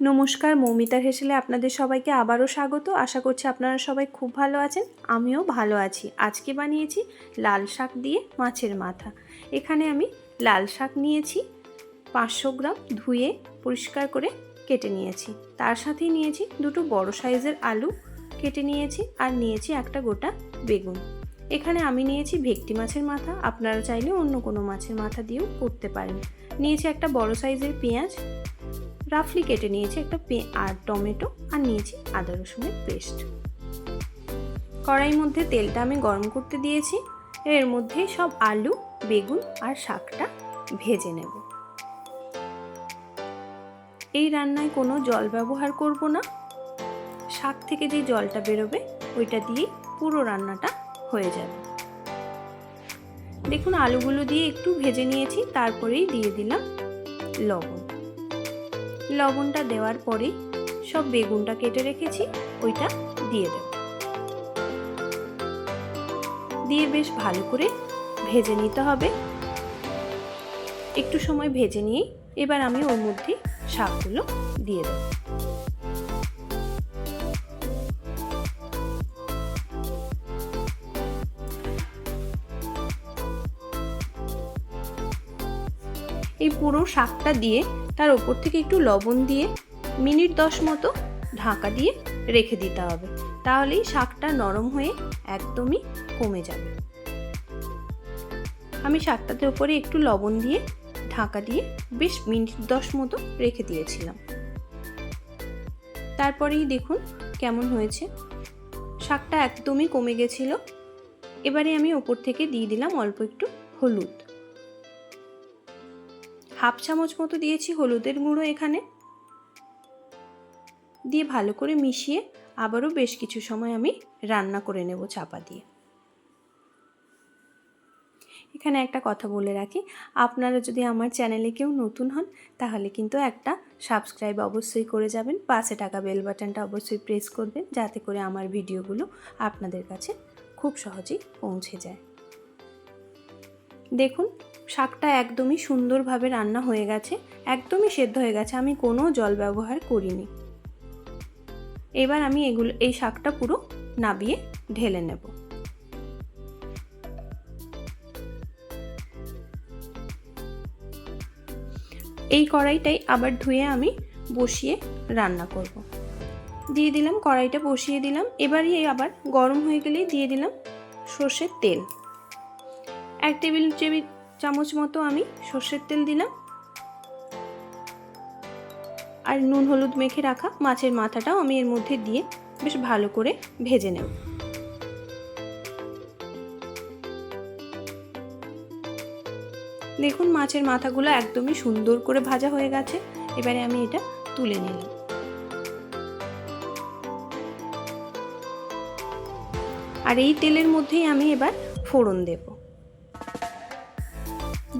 নমস্কার মৌমিতার হেসেলে আপনাদের সবাইকে আবারও স্বাগত। আশা করছি আপনারা সবাই খুব ভালো আছেন, আমিও ভালো আছি। আজকে বানিয়েছি লাল শাক দিয়ে মাছের মাথা। এখানে আমি লাল শাক নিয়েছি, পাঁচশো গ্রাম ধুয়ে পরিষ্কার করে কেটে নিয়েছি। তার সাথেই নিয়েছি দুটো বড় সাইজের আলু কেটে নিয়েছি আর নিয়েছি একটা গোটা বেগুন। এখানে আমি নিয়েছি ভেটকি মাছের মাথা, আপনারা চাইলে অন্য কোনো মাছের মাথা দিয়েও করতে পারেন। নিয়েছি একটা বড় সাইজের পেঁয়াজ রাফলি কেটে নিয়েছি একটা পে আর টমেটো আর নিয়েছি আদা রসুনের পেস্ট। কড়াইয়ের মধ্যে তেলটা আমি গরম করতে দিয়েছি। এর মধ্যে সব আলু, বেগুন আর শাকটা ভেজে নেব। এই রান্নায় কোনো জল ব্যবহার করব না। শাক থেকে যে জলটা বেরোবে, ওইটা দিয়েই পুরো রান্নাটা হয়ে যাবে। দেখুন, আলুগুলো দিয়ে একটু ভেজে নিয়েছি, তারপরেই দিয়ে দিলাম লবণ। লবণটা দেওয়ার পরে সব বেগুনটা কেটে রেখেছি, ওইটা দিয়ে দেব। দিয়ে বেশ ভালো করে ভেজে নিতে হবে। একটু সময় ভেজে নিয়ে এবার আমি ওর মধ্যে শাকগুলো দিয়ে দেব। এই পুরো শাকটা দিয়ে তার ওপর থেকে একটু লবণ দিয়ে মিনিট দশ মতো ঢাকা দিয়ে রেখে দিতে হবে। তাহলেই শাকটা নরম হয়ে একদমই কমে যাবে। আমি শাকটাতে ওপরে একটু লবণ দিয়ে ঢাকা দিয়ে বেশ মিনিট দশ মতো রেখে দিয়েছিলাম। তারপরেই দেখুন কেমন হয়েছে। শাকটা একদমই কমে গেছিল। এবারে আমি ওপর থেকে দিয়ে দিলাম অল্প একটু হলুদ। হাফ চামচ মতো দিয়েছি হলুদের গুঁড়ো এখানে। দিয়ে ভালো করে মিশিয়ে আবারও বেশ কিছু সময় আমি রান্না করে নেব চাপা দিয়ে। এখানে একটা কথা বলে রাখি, আপনারা যদি আমার চ্যানেলে কেউ নতুন হন, তাহলে কিন্তু একটা সাবস্ক্রাইব অবশ্যই করে যাবেন, পাশে টাকা বেল বাটনটা অবশ্যই প্রেস করবেন, যাতে করে আমার ভিডিওগুলো আপনাদের কাছে খুব সহজেই পৌঁছে যায়। দেখুন শাকটা একদমই সুন্দরভাবে রান্না হয়ে গেছে, একদমই সেদ্ধ হয়ে গেছে, আমি কোনো জল ব্যবহার করিনি। এবার আমি এগুলো, এই শাকটা পুরো নাবিয়ে ঢেলে নেব। এই কড়াইটাই আবার ধুয়ে আমি বসিয়ে রান্না করব। দিয়ে দিলাম, কড়াইটা বসিয়ে দিলাম, এবারই আবার গরম হয়ে গেলেই দিয়ে দিলাম সর্ষের তেল। এক টেবিল টেবিল চামচ মতো আমি সর্ষের তেল দিলাম। আর নুন হলুদ মেখে রাখা মাছের মাথাটাও আমি এর মধ্যে দিয়ে বেশ ভালো করে ভেজে নেব। দেখুন মাছের মাথাগুলো একদমই সুন্দর করে ভাজা হয়ে গেছে। এবারে আমি এটা তুলে নিলাম। আর এই তেলের মধ্যেই আমি এবার ফোড়ন দেব।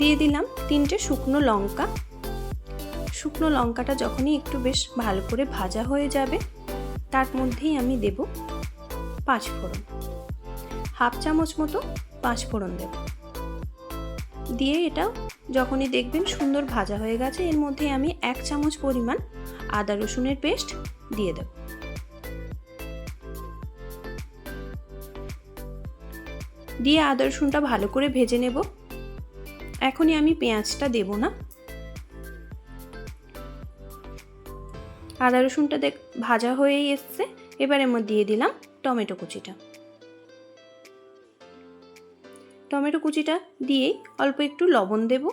দিয়ে দিলাম তিনটে শুকনো লঙ্কা। শুকনো লঙ্কাটা যখনই একটু বেশ ভালো করে ভাজা হয়ে যাবে, তার মধ্যেই আমি দেব পাঁচ ফোড়ন হাফ চামচ মতো পাঁচ ফোড়ন দেব। দিয়ে এটা যখনই দেখবেন সুন্দর ভাজা হয়ে গেছে, এর মধ্যে আমি এক চামচ পরিমাণ আদা রসুনের পেস্ট দিয়ে দেব। দিয়ে আদা রসুনটা ভালো করে ভেজে নেব। এখনই আমি পেঁয়াজটা দেব না। আদা রসুনটা দেখ, ভাজা হয়েই এসছে। এবারে আমি দিয়ে দিলাম টমেটো কুচিটা। টমেটো কুচিটা দিয়েই অল্প একটু লবণ দেব।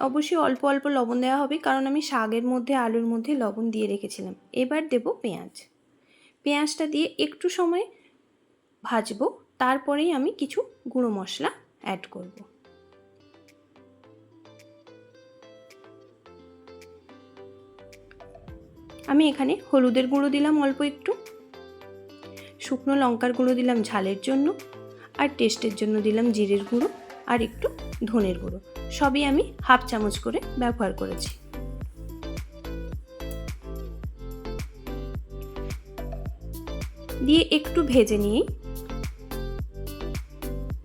অবশ্যই অল্প অল্প লবণ দেওয়া হবে, কারণ আমি শাকের মধ্যে, আলুর মধ্যে লবণ দিয়ে রেখেছিলাম। এবার দেব পেঁয়াজ। পেঁয়াজটা দিয়ে একটু সময় ভাজবো, তারপরেই আমি কিছু গুঁড়ো মশলা অ্যাড করব। আমি এখানে হলুদের গুঁড়ো দিলাম অল্প একটু, শুকনো লঙ্কার গুঁড়ো দিলাম ঝালের জন্য, আর টেস্টের জন্য দিলাম জিরের গুঁড়ো আর একটু ধনের গুঁড়ো। সবই আমি হাফ চামচ করে ব্যবহার করেছি। দিয়ে একটু ভেজে নিয়েই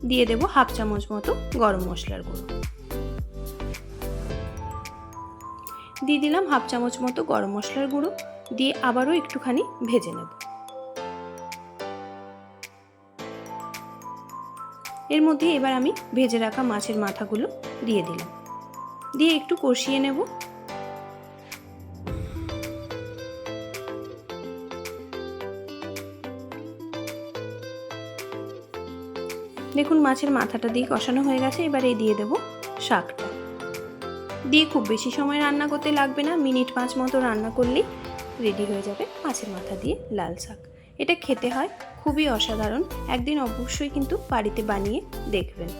দিয়ে দেব হাফ চামচ মতো গরম মশলার গুঁড়ো। দিয়ে দিলাম হাফ চামচ মতো গরম মশলার গুঁড়ো, দিয়ে আবারও একটুখানি ভেজে নেব। এর মধ্যে এবার আমি ভেজে রাখা মাছের মাথাগুলো দিয়ে দিলাম। দিয়ে একটু কষিয়ে নেব। দেখুন মাছের মাথাটা দিয়ে কষানো হয়ে গেছে, এবার এই দিয়ে দেবো শাকটা। দিয়ে খুব বেশি সময় রান্না করতে লাগবে না। মিনিট পাঁচ মতো রান্না করলেই রেডি হয়ে যাবে মাছের মাথা দিয়ে লাল শাক। এটা খেতে হয়, খুবই অসাধারণ। একদিন অবশ্যই কিন্তু বাড়িতে বানিয়ে দেখবেন।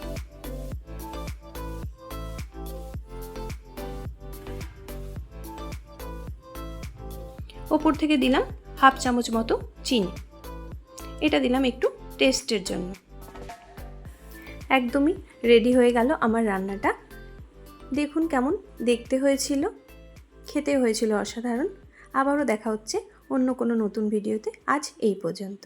ওপর থেকে দিলাম হাফ চামচ মতো চিনি। এটা দিলাম একটু টেস্টের জন্য। একদমই রেডি হয়ে গেল আমার রান্নাটা। দেখুন কেমন, দেখতে হয়েছিল। খেতে হয়েছিল অসাধারণ। আবারও দেখা হচ্ছে অন্য কোনো নতুন ভিডিওতে। আজ এই পর্যন্ত।